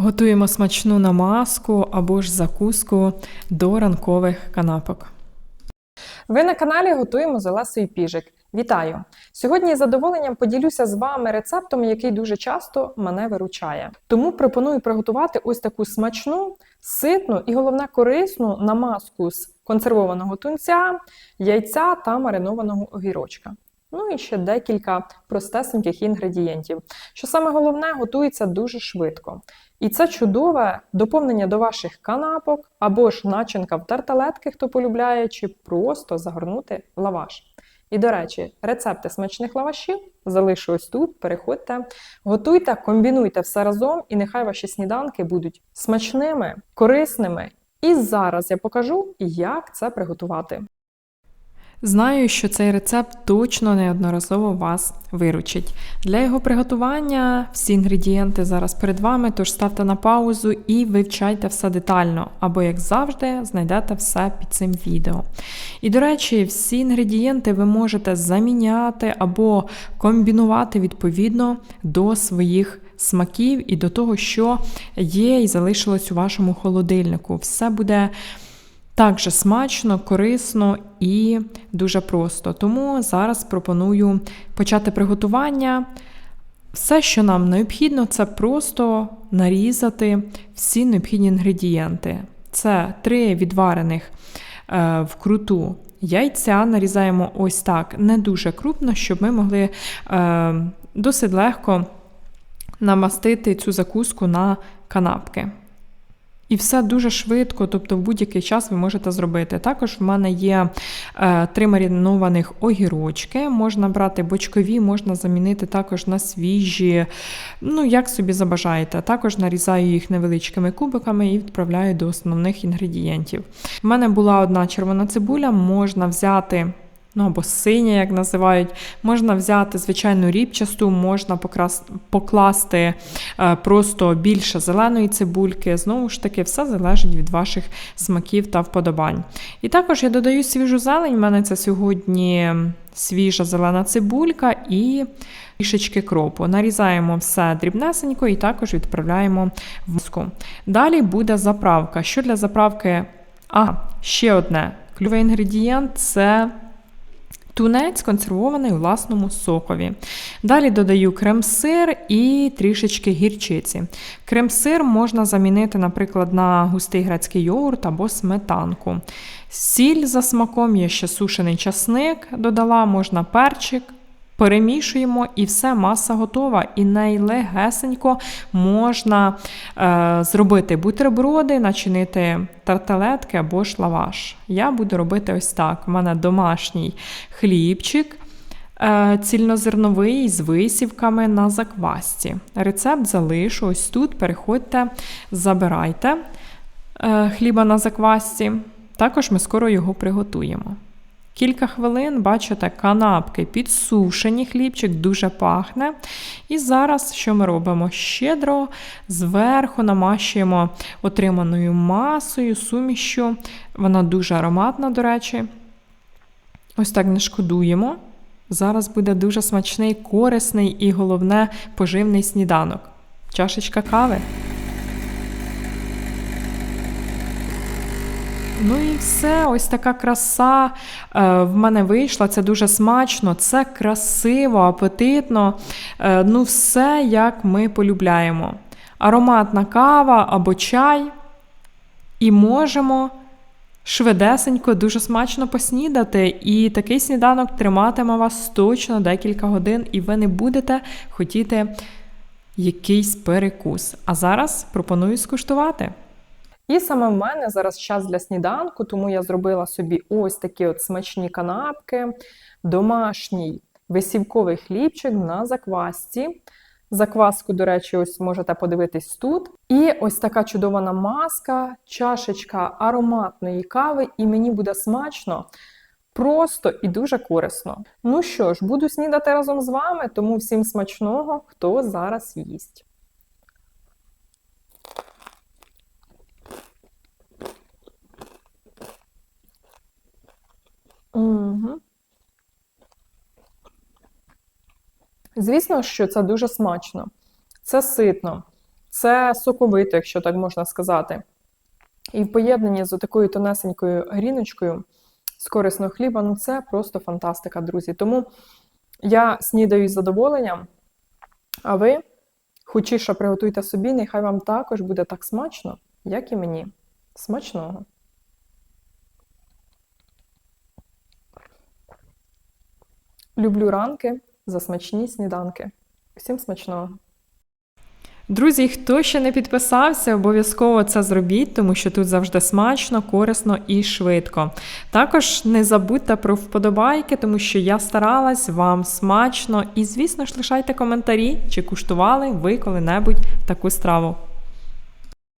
Готуємо смачну намазку або ж закуску до ранкових канапок. Ви на каналі готуємо з Піжик. Вітаю! Сьогодні з задоволенням поділюся з вами рецептом, який дуже часто мене виручає. Тому пропоную приготувати ось таку смачну, ситну і головне корисну намазку з консервованого тунця, яйця та маринованого огірочка. Ну і ще декілька простесеньких інгредієнтів. Що саме головне, готується дуже швидко. І це чудове доповнення до ваших канапок або ж начинка в тарталетки, хто полюбляє, чи просто загорнути лаваш. І, до речі, рецепти смачних лавашів залишу ось тут. Переходьте, готуйте, комбінуйте все разом, і нехай ваші сніданки будуть смачними, корисними. І зараз я покажу, як це приготувати. Знаю, що цей рецепт точно неодноразово вас виручить. Для його приготування всі інгредієнти зараз перед вами, тож ставте на паузу і вивчайте все детально, або, як завжди, знайдете все під цим відео. І, до речі, всі інгредієнти ви можете заміняти або комбінувати відповідно до своїх смаків і до того, що є і залишилось у вашому холодильнику. Все буде. Так смачно, корисно і дуже просто. Тому зараз пропоную почати приготування. Все, що нам необхідно, це просто нарізати всі необхідні інгредієнти. Це три відварених е, вкруту яйця. Нарізаємо ось так, не дуже крупно, щоб ми могли е, досить легко намастити цю закуску на канапки. І все дуже швидко, тобто в будь-який час ви можете зробити. Також в мене є е, три маринованих огірочки, можна брати бочкові, можна замінити також на свіжі, ну, як собі забажаєте. Також нарізаю їх невеличкими кубиками і відправляю до основних інгредієнтів. У мене була одна червона цибуля, можна взяти ну або синя, як називають. Можна взяти звичайну ріпчасту, можна покласти е, просто більше зеленої цибульки. Знову ж таки, все залежить від ваших смаків та вподобань. І також я додаю свіжу зелень. У мене це сьогодні свіжа зелена цибулька і трішечки кропу. Нарізаємо все дрібнесенько і також відправляємо в миску. Далі буде заправка. Що для заправки? А, ще одне ключовий інгредієнт це. Тунець консервований у власному сокові. Далі додаю крем-сир і трішечки гірчиці. Крем-сир можна замінити, наприклад, на густий грецький йогурт або сметанку. Сіль за смаком є ще сушений часник, додала, можна перчик, Перемішуємо і все, маса готова. І найлегесенько можна е, зробити бутерброди, начинити тарталетки або ж лаваш. Я буду робити ось так: у мене домашній хлібчик. Е, цільнозерновий з висівками на заквасці. Рецепт залишу ось тут. Переходьте, забирайте е, хліба на заквасці. Також ми скоро його приготуємо. Кілька хвилин, бачите, канапки підсушені, хлібчик дуже пахне. І зараз що ми робимо? Щедро зверху намащуємо отриманою масою, сумішю. Вона дуже ароматна, до речі. Ось так не шкодуємо. Зараз буде дуже смачний, корисний і, головне, поживний сніданок. Чашечка кави. Ну і все, ось така краса е, в мене вийшла. Це дуже смачно, це красиво, апетитно. Е, ну, все, як ми полюбляємо. Ароматна кава або чай. І можемо швидесенько, дуже смачно поснідати. І такий сніданок триматиме вас точно декілька годин, і ви не будете хотіти якийсь перекус. А зараз пропоную скуштувати. І саме в мене зараз час для сніданку, тому я зробила собі ось такі от смачні канапки, домашній висівковий хлібчик на заквасці. Закваску, до речі, ось можете подивитись тут. І ось така чудова намазка, чашечка ароматної кави, і мені буде смачно, просто і дуже корисно. Ну що ж, буду снідати разом з вами, тому всім смачного, хто зараз їсть. Звісно, що це дуже смачно, це ситно. Це соковито, якщо так можна сказати. І в поєднанні з такою тонесенькою гріночкою з корисного хліба, ну це просто фантастика, друзі. Тому я снідаю з задоволенням, а ви хочіше приготуйте собі, нехай вам також буде так смачно, як і мені. Смачного! Люблю ранки за смачні сніданки. Всім смачного! Друзі, хто ще не підписався, обов'язково це зробіть, тому що тут завжди смачно, корисно і швидко. Також не забудьте про вподобайки, тому що я старалась вам смачно. І, звісно ж, лишайте коментарі, чи куштували ви коли-небудь таку страву.